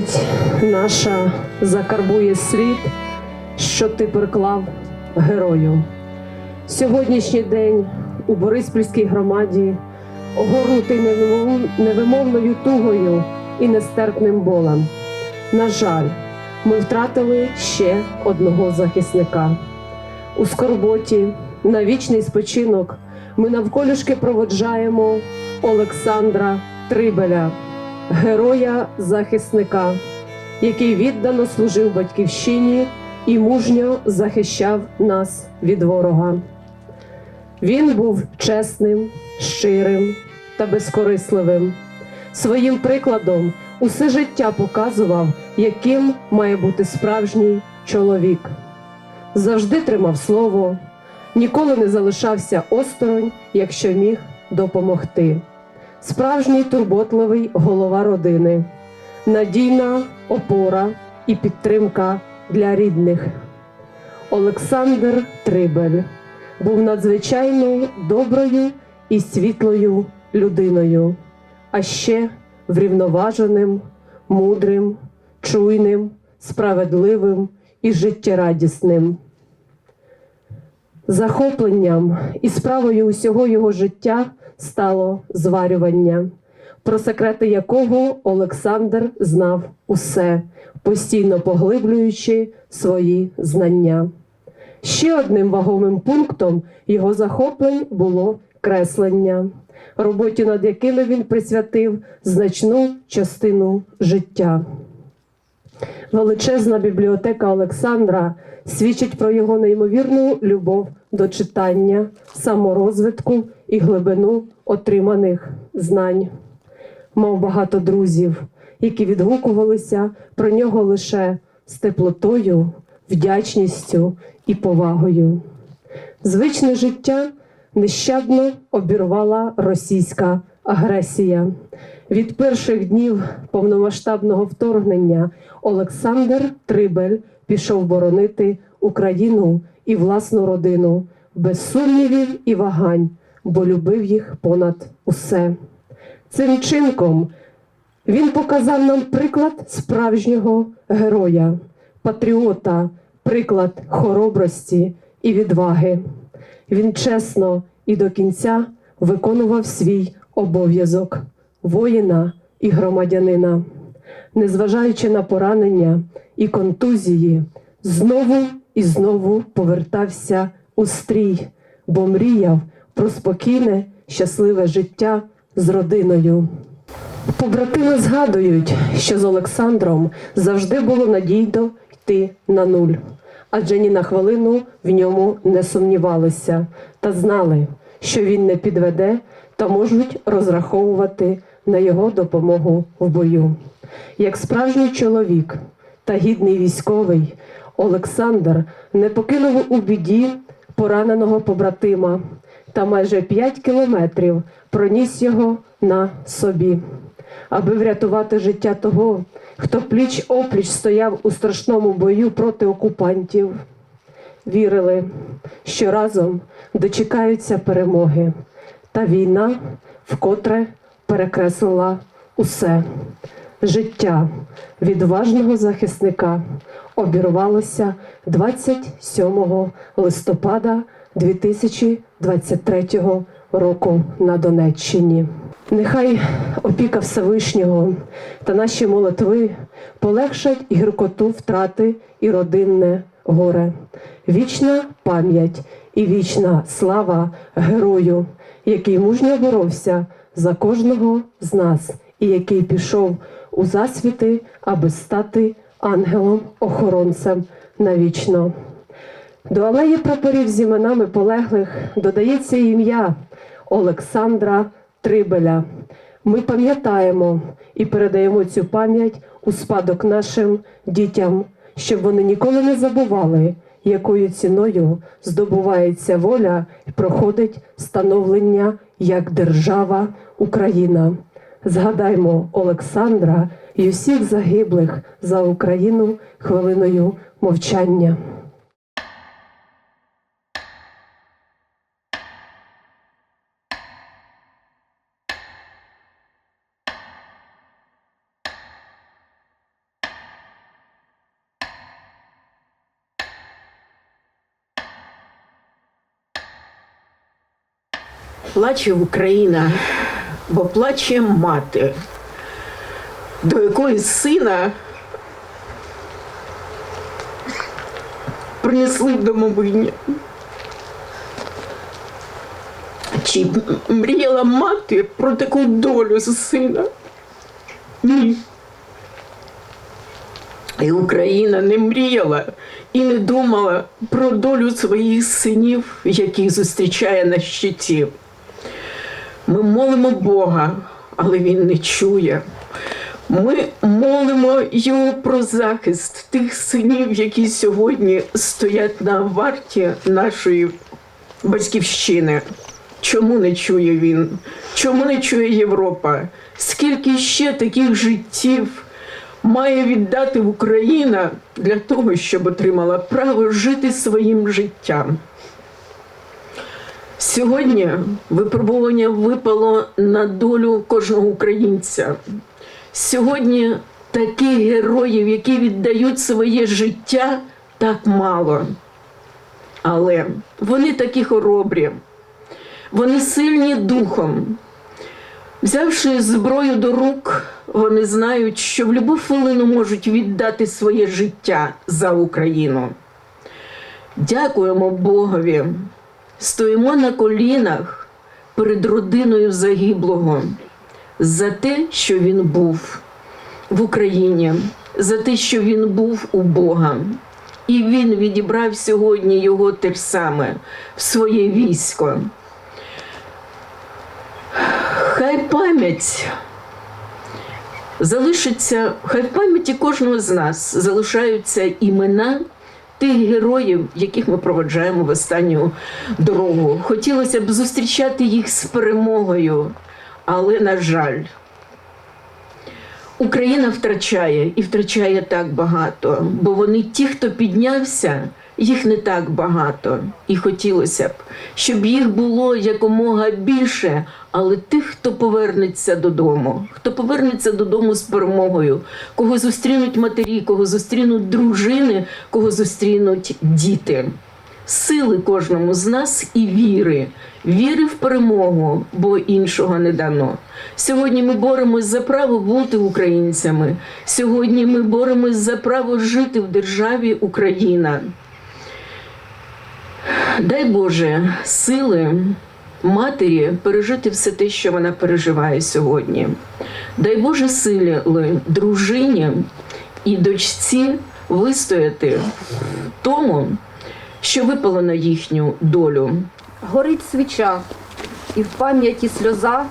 пам'ять наша закарбує слід, що ти приклав герою. Сьогоднішній день у Бориспільській громаді огорнутий невимов- невимовною тугою і нестерпним болем. На жаль, ми втратили ще одного захисника. У скорботі на вічний спочинок ми навколішки проводжаємо Олександра Трибеля, героя-захисника, який віддано служив батьківщині і мужньо захищав нас від ворога. Він був чесним, щирим та безкорисливим. Своїм прикладом усе життя показував, яким має бути справжній чоловік. Завжди тримав слово, ніколи не залишався осторонь, якщо міг допомогти. Справжній турботливий голова родини, надійна опора і підтримка для рідних. Олександр Трибель був надзвичайно доброю і світлою людиною, а ще врівноваженим, мудрим, чуйним, справедливим і життєрадісним. Захопленням і справою усього його життя стало зварювання, про секрети якого Олександр знав усе, постійно поглиблюючи свої знання. Ще одним вагомим пунктом його захоплень було креслення, роботі над якими він присвятив значну частину життя. Величезна бібліотека Олександра свідчить про його неймовірну любов до читання, саморозвитку і глибину отриманих знань. Мав багато друзів, які відгукувалися про нього лише з теплотою, вдячністю і повагою. Звичне життя нещадно обірвала російська агресія. Від перших днів повномасштабного вторгнення Олександр Трибель пішов боронити Україну і власну родину без сумнівів і вагань, бо любив їх понад усе. Цим чинком він показав нам приклад справжнього героя, патріота, приклад хоробрості і відваги. Він чесно і до кінця виконував свій обов'язок воїна і громадянина, незважаючи на поранення і контузії, знову і знову повертався у стрій, бо мріяв про спокійне, щасливе життя з родиною. Побратими згадують, що з Олександром завжди було надійно йти на нуль, адже ні на хвилину в ньому не сумнівалися та знали, що він не підведе та можуть розраховувати на його допомогу в бою. Як справжній чоловік та гідний військовий, Олександр не покинув у біді пораненого побратима та майже 5 кілометрів проніс його на собі, аби врятувати життя того, хто пліч опліч стояв у страшному бою проти окупантів. Вірили, що разом дочекаються перемоги, та війна вкотре перекреслила усе. Життя відважного захисника обірвалося 27 листопада 2023 року на Донеччині. Нехай опіка Всевишнього та наші молитви полегшать гіркоту втрати і родинне горе. Вічна пам'ять і вічна слава герою, який мужньо боровся за кожного з нас і який пішов у засвіти, аби стати ангелом-охоронцем навічно. До алеї прапорів з іменами полеглих додається ім'я Олександра Трибеля. Ми пам'ятаємо і передаємо цю пам'ять у спадок нашим дітям, щоб вони ніколи не забували, якою ціною здобувається воля і проходить становлення як держава Україна. Згадаймо Олександра і усіх загиблих за Україну хвилиною мовчання. Плаче Україна, бо плаче мати, до якої сина принесли в домовині. Чи мріяла мати про таку долю сина? Ні. І Україна не мріяла і не думала про долю своїх синів, які зустрічає на щиті. Ми молимо Бога, але Він не чує. Ми молимо його про захист тих синів, які сьогодні стоять на варті нашої батьківщини. Чому не чує він? Чому не чує Європа? Скільки ще таких життів має віддати Україна для того, щоб отримала право жити своїм життям? Сьогодні випробування випало на долю кожного українця. Сьогодні таких героїв, які віддають своє життя, так мало. Але вони такі хоробрі, вони сильні духом. Взявши зброю до рук, вони знають, що в будь-яку хвилину можуть віддати своє життя за Україну. Дякуємо Богові. Стоїмо на колінах перед родиною загиблого за те, що він був в Україні, за те, що він був у Бога. І він відібрав сьогодні його те ж саме в своє військо. Хай пам'ять залишиться, хай в пам'яті кожного з нас залишаються імена тих героїв, яких ми проводжаємо в останню дорогу. Хотілося б зустрічати їх з перемогою, але, на жаль, Україна втрачає і втрачає так багато, бо вони ті, хто піднявся, їх не так багато. І хотілося б, щоб їх було якомога більше, але тих, хто повернеться додому, хто повернеться додому з перемогою, кого зустрінуть матері, кого зустрінуть дружини, кого зустрінуть діти. Сили кожному з нас і віри, віри в перемогу, бо іншого не дано. Сьогодні ми боремось за право бути українцями. Сьогодні ми боремось за право жити в державі Україна. Дай Боже сили матері пережити все те, що вона переживає сьогодні. Дай Боже сили дружині і дочці вистояти в тому, що випало на їхню долю. Горить свіча, і в пам'яті сльоза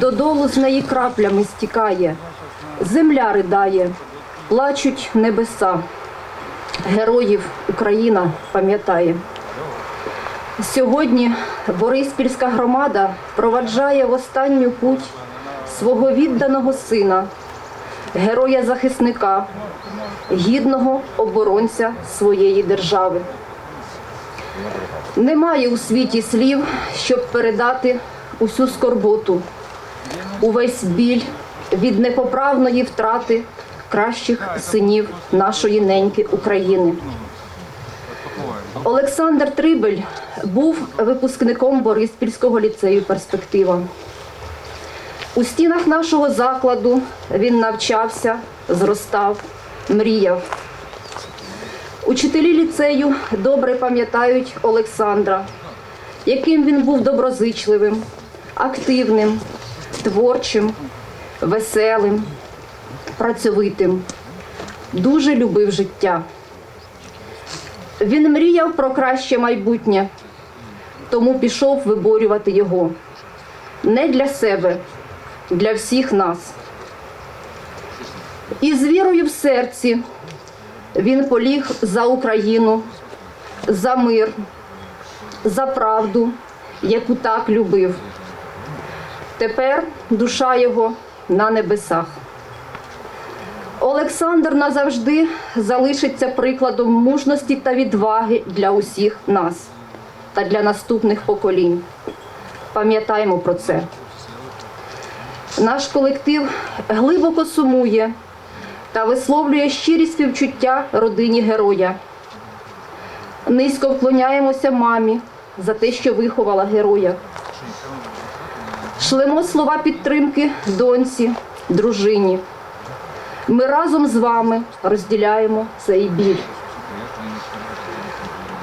додолу з неї краплями стікає, земля ридає, плачуть небеса. Героїв Україна пам'ятає. Сьогодні Бориспільська громада проваджає в останню путь свого відданого сина, героя-захисника, гідного оборонця своєї держави. Немає у світі слів, щоб передати усю скорботу, увесь біль від непоправної втрати кращих синів нашої неньки України. Олександр Трибель був випускником Бориспільського ліцею Перспектива. У стінах нашого закладу він навчався, зростав, мріяв. Учителі ліцею добре пам'ятають Олександра, яким він був доброзичливим, активним, творчим, веселим, працьовитим, дуже любив життя. Він мріяв про краще майбутнє, тому пішов виборювати його не для себе, для всіх нас. І з вірою в серці він поліг за Україну, за мир, за правду, яку так любив. Тепер душа його на небесах. Олександр назавжди залишиться прикладом мужності та відваги для усіх нас та для наступних поколінь. Пам'ятаємо про це. Наш колектив глибоко сумує та висловлює щирі співчуття родині героя. Низько вклоняємося мамі за те, що виховала героя. Шлемо слова підтримки доньці, дружині. Ми разом з вами розділяємо цей біль.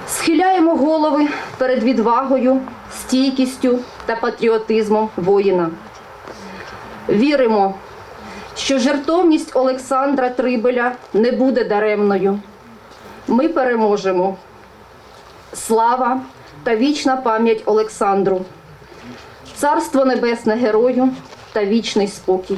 Схиляємо голови перед відвагою, стійкістю та патріотизмом воїна. Віримо, що жертовність Олександра Трибеля не буде даремною. Ми переможемо. Слава та вічна пам'ять Олександру. Царство небесне герою та вічний спокій.